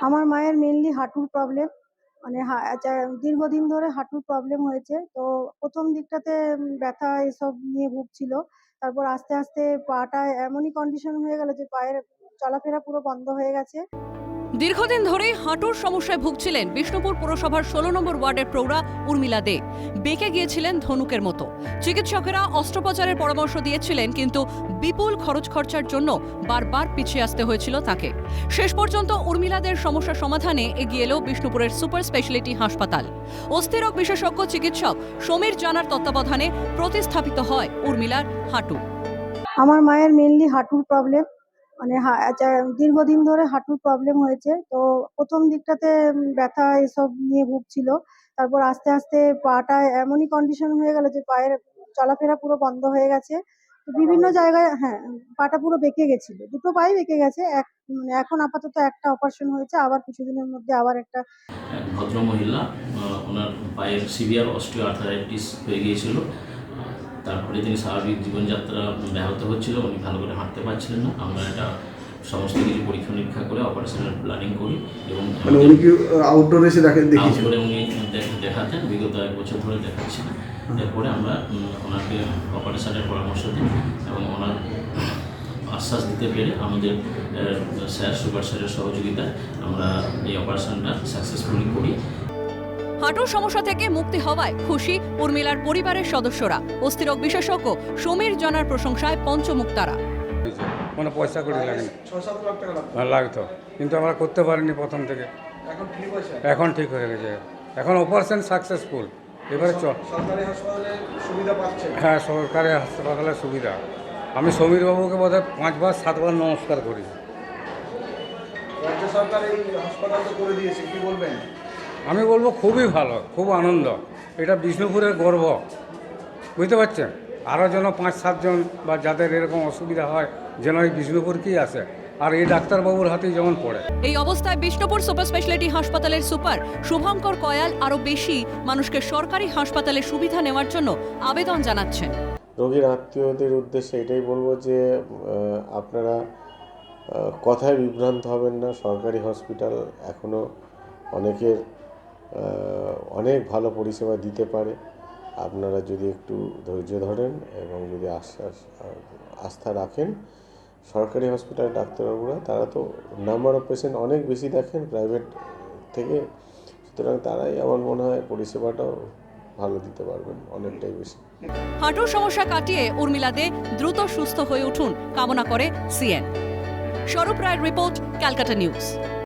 আমার মায়ের মেনলি হাঁটুর প্রবলেম মানে দীর্ঘদিন ধরে হাঁটুর প্রবলেম হয়েছে। তো প্রথম দিকটাতে ব্যথা এসব নিয়ে ভুগছিল। তারপর আস্তে আস্তে পাটা এমনই কন্ডিশন হয়ে গেল যে পায়ের চলাফেরা পুরো বন্ধ হয়ে গেছে। দীর্ঘদিন ধরেই হাঁটুর সমস্যায় ভুগছিলেন বিষ্ণুপুর পুরসভার ষোলো নম্বর ওয়ার্ডের প্রৌঢ়া উর্মিলা দে। বেঁকে গিয়েছিলেন ধনুকের মতো। চিকিৎসকেরা অস্ত্রোপচারের পরামর্শ দিয়েছিলেন, কিন্তু বিপুল খরচ খরচার জন্য বারবার পিছিয়ে আসতে হয়েছিল তাকে। শেষ পর্যন্ত উর্মিলাদের সমস্যা সমাধানে এগিয়ে এলো বিষ্ণুপুরের সুপার স্পেশালিটি হাসপাতাল। অস্থিরোগ বিশেষজ্ঞ চিকিৎসক সমীর জানার তত্ত্বাবধানে প্রতিস্থাপিত হয় উর্মিলার হাঁটু। আমার মায়ের মেনলি হাঁটুর প্রবলেম মানে হা- দীর্ঘদিন ধরে হাঁটুর প্রবলেম হয়েছে। তো প্রথম দিকটাতে ব্যথা এসব নিয়ে ভুগছিল। তারপর আস্তে আস্তে পাটা এমনই কন্ডিশন হয়ে গেল যে পায়ের চলাফেরা পুরো বন্ধ হয়ে গেছে। তো বিভিন্ন জায়গায় হ্যাঁ পাটা পুরো বেঁকে গেছিল। দুটো পাই বেঁকে গেছে। এক মানে এখন আপাতত একটা অপারেশন হয়েছে আবার কিছুদিনের মধ্যে আবার একটা। ভদ্র মহিলা ওনার পায়ের সিভিয়ার অস্টিও আর্থারাইটিস হয়ে গিয়েছিল। তারপরে তিনি স্বাভাবিক জীবনযাত্রা ব্যাহত হচ্ছিল উনি ভালো করে হাঁটতে পারছিলেন না। আমরা এটা সমস্ত কিছু পরীক্ষা নিরীক্ষা করে অপারেশনের প্ল্যানিং করি এবং মানে উনি কি আউটডোর এসে দেখে দেখিয়েছিল উনি দেখ- দেখাতেন বিগত এক বছর ধরে দেখাচ্ছিলেন। এরপরে আমরা ওনাকে অপারেশনের পরামর্শ দিই এবং ওনার আশ্বাস দিতে পেরে আমাদের স্যার সুপার স্যারের সহযোগিতায় আমরা এই অপারেশনটা সাকসেসফুলি করি। হাঁটুর সমস্যা থেকে মুক্তি হওয়ায় খুশি উর্মিলার পরিবারের সদস্যরা অস্থিরোগ বিশেষজ্ঞ সমীর জানার প্রশংসায় পঞ্চমুখ তারা কোনো পয়সা করে লাগেনি হ্যাঁ, লাগতো। কিন্তু আমরা করতে পারিনি প্রথম থেকে। এখন ঠিক হয়ে গেছে। এখন অপারেশন সাকসেসফুল এবারে চ সরকারি হাসপাতালে সুবিধা হ্যাঁ সরকারি হাসপাতালের সুবিধা। আমি সমীর বাবুকে বোধহয় পাঁচবার সাতবার নমস্কার করি। রাজ্য সরকার এই হাসপাতালটা করে দিয়েছে কি বলবেন? আমি বলব খুবই ভালো খুব আনন্দ। এটা বিষ্ণুপুরের গর্ব। বুঝতে পারছেন? আরও যেন পাঁচ সাতজন বা যাদের এরকম অসুবিধা হয় যেন এই বিষ্ণুপুরকেই আসে। আর এই ডাক্তারবাবুর হাতেই যেমন পড়ে। এই অবস্থায় বিষ্ণুপুর সুপার স্পেশালিটি হাসপাতালের সুপার শুভঙ্কর কয়াল আরও বেশি মানুষকে সরকারি হাসপাতালে সুবিধা নেওয়ার জন্য আবেদন জানাচ্ছেন। রোগীর আত্মীয়দের উদ্দেশ্যে এটাই বলব যে আপনারা কথায় বিভ্রান্ত হবেন না। সরকারি হসপিটাল এখনও অনেকের অনেক ভালো পরিষেবা দিতে পারে। আপনারা যদি একটু ধৈর্য ধরেন এবং যদি আশ্বাস আস্থা রাখেন, সরকারি হসপিটাল ডাক্তারবাবুরা, তারা তো নাম্বার অফ পেশেন্ট অনেক বেশি দেখেন প্রাইভেট থেকে। সুতরাং তারাই আমার মনে হয় পরিষেবাটাও ভালো দিতে পারবেন অনেকটাই বেশি। হাঁটুর সমস্যা কাটিয়ে উর্মিলা দে দ্রুত সুস্থ হয়ে উঠুন, কামনা করে সিএন স্বরূপ রায়ের রিপোর্ট ক্যালকাটা নিউজ।